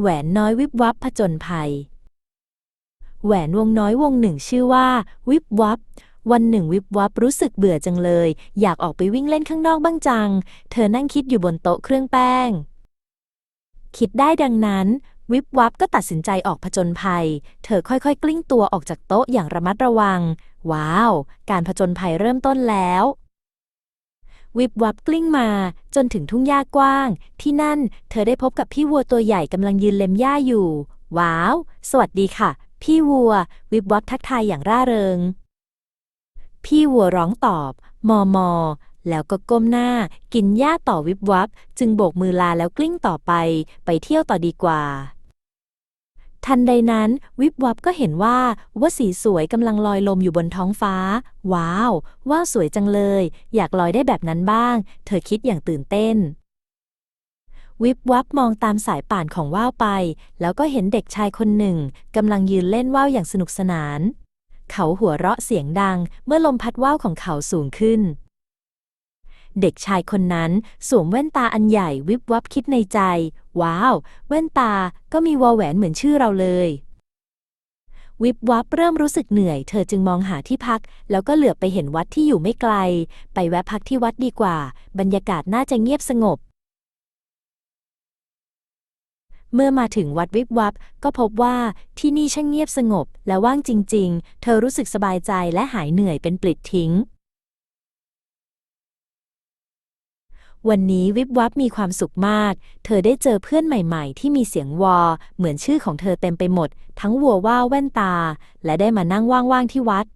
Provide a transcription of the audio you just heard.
แหวนน้อยวิบวับผจญภัย แหวนวงน้อยวงหนึ่งชื่อว่า วิบวับ วันหนึ่งวิบวับรู้สึกเบื่อจังเลย อยากออกไปวิ่งเล่นข้างนอกบ้างจัง เธอนั่งคิดอยู่บนโต๊ะเครื่องแป้ง คิดได้ดังนั้น วิบวับก็ตัดสินใจออกผจญภัย เธอค่อยๆ กลิ้งตัวออกจากโต๊ะอย่างระมัดระวัง ว้าว การผจญภัยเริ่มต้นแล้ว วิบวับกลิ้งมา จนถึงทุ่งหญ้ากว้าง ที่นั่นเธอได้พบกับพี่วัวตัวใหญ่กำลังยืนเล็มหญ้าอยู่ ว้าว สวัสดีค่ะ พี่วัว วิบวับทักทายอย่างร่าเริง พี่วัวร้องตอบ มอมอแล้วก็ก้มหน้า กินหญ้าต่อวิบวับ จึงโบกมือลาแล้วกลิ้งต่อไป ไปเที่ยวต่อดีกว่า ทันใดนั้น วิบวับก็เห็นว่าว่าสีสวยกำลังลอยลมอยู่บนท้องฟ้า ว้าว ว่าวสวยจังเลย อยากลอยได้แบบนั้นบ้าง เธอคิดอย่างตื่นเต้น วิบวับมองตามสายป่านของว่าวไป แล้วก็เห็นเด็กชายคนหนึ่งกำลังยืนเล่นว่าวอย่างสนุกสนาน เขาหัวเราะเสียงดัง เมื่อลมพัดว่าวของเขาสูงขึ้น เด็กชายคนนั้นสวมแว่นตาอันใหญ่วิบวับคิดในใจ ว้าว แว่นตาก็มีวอแหวนเหมือนชื่อเราเลย วิบวับเริ่มรู้สึกเหนื่อย เธอจึงมองหาที่พัก แล้วก็เหลือบไปเห็นวัดที่อยู่ไม่ไกล ไปแวะพักที่วัดดีกว่า บรรยากาศน่าจะเงียบสงบเมื่อมาถึงวัดวิบวับ ก็พบว่าที่นี่ช่างเงียบสงบและว่างจริง ๆ เธอรู้สึกสบายใจและหายเหนื่อยเป็นปลิดทิ้ง วันนี้วิบวับมีความสุขมาก เธอได้เจอเพื่อนใหม่ๆ ที่มีเสียงวอ เหมือนชื่อของเธอเต็มไปหมด ทั้งวัวว่าแว่นตา และได้มานั่งว่างๆที่วัด